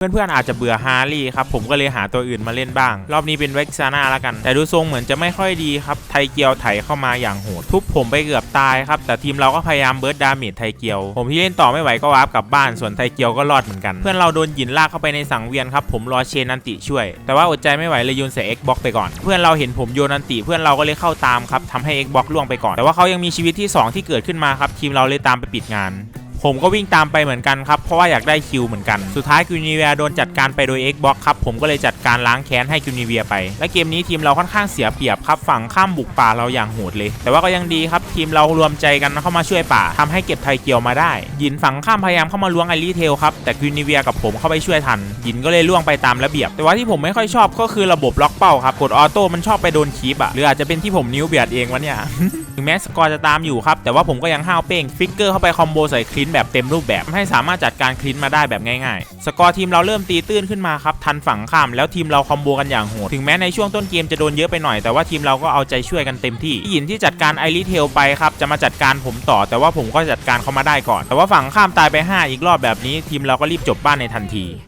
เพื่อนๆอาจจะเบื่อฮาร์รี่ครับ ผมก็เลยหาตัวอื่นมาเล่นบ้าง รอบนี้เป็นเว็กซาน่าแล้วกัน แต่ดูทรงเหมือนจะไม่ค่อยดีครับ ไทเกียวไถเข้ามาอย่างโหด ทุบผมไปเกือบตายครับ แต่ทีมเราก็พยายามเบิร์ดดาเมจไทเกียว ผมที่เล่นต่อไม่ไหวก็วาร์ปกลับบ้านส่วนไทเกียวก็รอดเหมือนกัน เพื่อนเราโดนหยินลากเข้าไปในสังเวียนครับผมรอเชนนันติช่วย แต่ว่าอดใจไม่ไหวเลยโยนใส่ Xbox ไปก่อน เพื่อนเราเห็นผมโยนนันติเพื่อนเราก็เลยเข้าตามครับทำให้ Xbox ล่วงไปก่อน แต่ว่าเขายังมีชีวิตที่สองที่เกิดขึ้นมาครับทีมเราเลยตามไปปิดงาน ผมก็วิ่งตามไปเหมือนกันครับ เพราะว่าอยากได้คิวเหมือนกัน สุดท้ายกิวนิเวียโดนจัดการไปโดย Xbox ครับ ผมก็เลยจัดการล้างแค้นให้กิวนิเวียไป และเกมนี้ทีมเราค่อนข้างเสียเปรียบครับ ฝั่งข้ามบุกป่าเราอย่างโหดเลย แต่ว่าก็ยังดีครับ ทีมเรารวมใจกันเข้ามาช่วยป่าทำให้เก็บไทเกียวมาได้ ยินฝั่งข้ามพยายามเข้ามาล้วงไอรีเทลครับ แต่กิวนิเวียกับผมเข้าไปช่วยทัน ยินก็เลยล่วงไปตามระเบียบ แต่ว่าที่ผมไม่ค่อยชอบก็คือระบบล็อกเป้าครับ กดออโต้มันชอบไปโดนคีบอะหรืออาจจะเป็นที่ผมนิ้วเบียดเองวะเนี่ยถึงแม้สกอร์จะตามอยู่ครับ แต่ว่าผมก็ยังห้าวเป้งฟิกเกอร์เข้าไปคอมโบใส่คลินแบบเต็มรูปแบบทำให้สามารถจัดการคลินมาได้แบบง่ายๆ สกอร์ทีมเราเริ่มตีตื้นขึ้นมาครับทันฝั่งข้ามแล้วทีมเราคอมโบกันอย่างโหด ถึงแม้ในช่วงต้นเกมจะโดนเยอะไปหน่อยแต่ว่าทีมเราก็เอาใจช่วยกันเต็มที่หยินที่จัดการไอริเทลไปครับจะมาจัดการผมต่อ แต่ว่าผมก็จัดการเขามาได้ก่อน แต่ว่าฝั่งข้ามตายไป 5 อีกรอบแบบนี้ ทีมเราก็รีบจบบ้านในทันที